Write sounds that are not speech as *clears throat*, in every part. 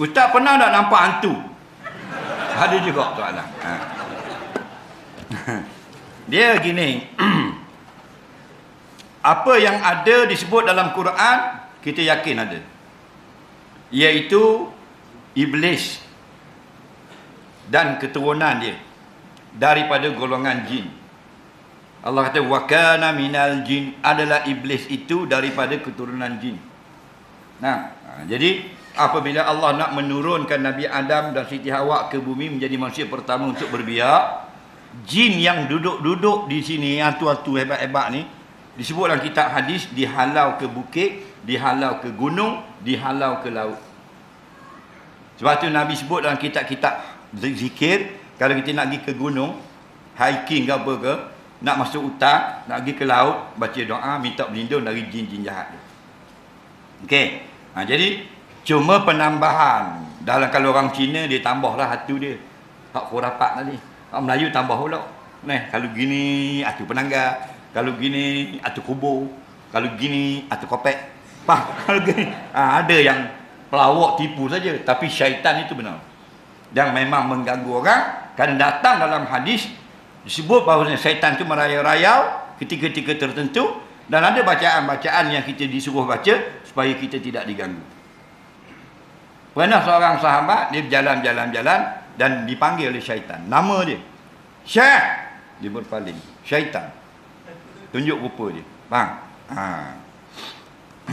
Ustaz pernah tak nampak hantu? Ada juga soalan. Ha. *laughs* Dia gini. *clears throat* Apa yang ada disebut dalam Quran, kita yakin ada. Iaitu iblis dan keturunan dia daripada golongan jin. Allah kata wa kana minal jin adalah iblis itu daripada keturunan jin. Nah, ha, jadi apabila Allah nak menurunkan Nabi Adam dan Siti Hawa ke bumi menjadi manusia pertama untuk berbiak, jin yang duduk-duduk di sini yang tua-tua hebat-hebat ni disebut dalam kitab hadis dihalau ke bukit, dihalau ke gunung, dihalau ke laut. Sebab tu Nabi sebut dalam kitab-kitab zikir kalau kita nak pergi ke gunung, hiking ke apa ke, nak masuk hutan, nak pergi ke laut, baca doa minta berlindung dari jin-jin jahat tu. Okey. Ha, jadi cuma penambahan. Dalam kalau orang Cina dia tambahlah hatu dia. Hak khurafat tadi. Orang Melayu tambah pula. Nah, kalau gini hatu penangga, kalau gini hatu kubur, kalau gini hatu kopek. Faham? *laughs* Kalau gini ha, ada yang pelawak tipu saja, tapi syaitan itu benar. Yang memang mengganggu orang kan datang dalam hadis disebut bahawa syaitan itu merayau-rayau ketika-ketika tertentu dan ada bacaan-bacaan yang kita disuruh baca supaya kita tidak diganggu. Pernah seorang sahabat dia berjalan-jalan-jalan dan dipanggil oleh syaitan. Nama dia Syekh. Dia berpaling. Syaitan. Tunjuk rupa dia. Faham? Ha. *clears throat*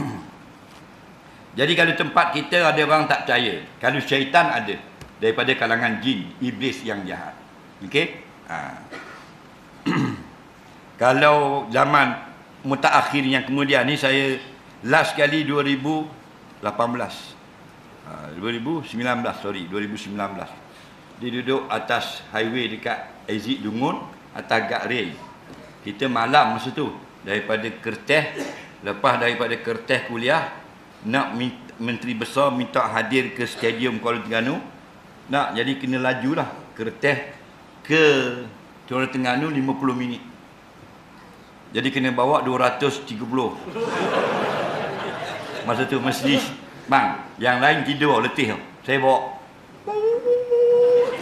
Jadi kalau tempat kita ada orang tak percaya. Kalau syaitan ada daripada kalangan jin, iblis yang jahat. Okey? Ha. *clears throat* kalau zaman mutaakhir yang kemudian ni saya last kali 2018. Ha, 2019 sorry, 2019. Dia duduk atas highway dekat exit Dungun atas guard rail. Kita malam masa tu daripada Kerteh lepas daripada Kerteh kuliah nak menteri besar minta hadir ke stadium Kuala Terengganu nak jadi kena lajulah Kerteh ke Kuala Terengganu 50 minit. Jadi kena bawa 230. Masa tu Mercedes Bang, yang lain tidur letih tau. Saya bawa.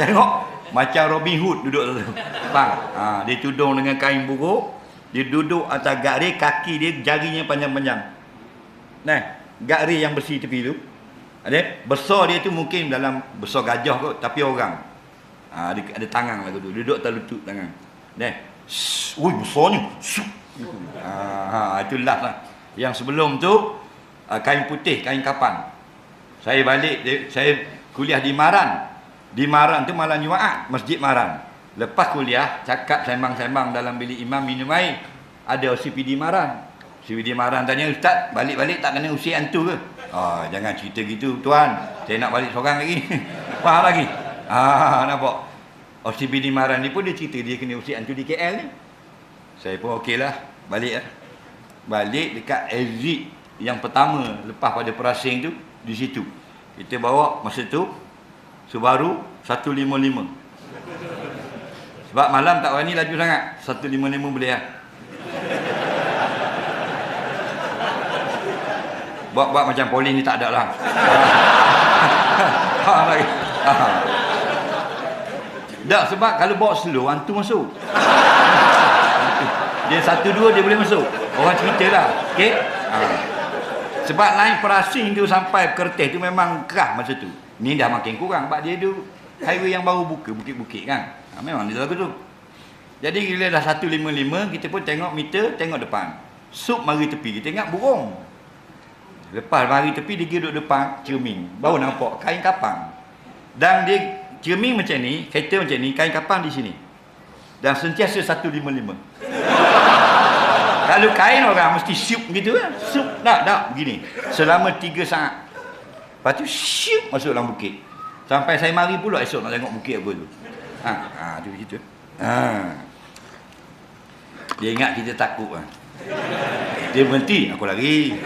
Tengok macam Robin Hood duduk tu. Bang, ha, dia tudung dengan kain buruk, dia duduk atas gari kaki dia jarinya panjang-panjang. Nah, gari yang bersih tepi tu. Ada besar dia tu mungkin dalam besar gajah kot tapi orang. Ha, ada, ada tangan lah tu. Duduk atas lutut tangan. Nah. Ui, besarnya. Ha, ha, itu last lah. Yang sebelum tu uh, kain putih, kain kapan. Saya balik, saya kuliah di Maran. Di Maran tu malam Jumaat, Masjid Maran. Lepas kuliah, cakap sembang-sembang dalam bilik imam minum air. Ada OCPD Maran. OCPD Maran tanya, Ustaz, balik-balik tak kena usik hantu ke? Oh, jangan cerita gitu, Tuan. Saya nak balik seorang lagi. *laughs* Faham lagi? Ah, nampak? OCPD Maran ni pun dia cerita dia kena usik hantu di KL ni. Saya pun okey lah, balik lah. Balik dekat exit yang pertama lepas pada perasing tu di situ. Kita bawa masa tu Subaru 155. Sebab malam tak berani laju sangat. 155 boleh lah. Buat-buat macam polis ni tak ada lah. *laughs* Ha. Ha. Tak sebab kalau bawa slow hantu masuk. *laughs* Dia satu dua dia boleh masuk. Orang cerita lah. Okey? Ha. Sebab lain perasing tu sampai kertas tu memang kerah masa tu. Ni dah makin kurang sebab dia tu highway yang baru buka bukit-bukit kan. Ha, memang dia lagu tu. Jadi bila dah 155 kita pun tengok meter, tengok depan. Sup mari tepi, kita ingat burung. Lepas mari tepi dia duduk depan cermin. Baru nampak kain kapang. Dan dia cermin macam ni, kereta macam ni, kain kapang di sini. Dan sentiasa 155. *laughs* Kalau kain orang mesti siup gitu kan. Siup tak tak begini. Selama 3 saat. Lepas tu siup masuk dalam bukit. Sampai saya mari pula esok nak tengok bukit apa tu. Ha, ha tu gitu. Ha. Dia ingat kita takut kan. Dia berhenti, aku lari.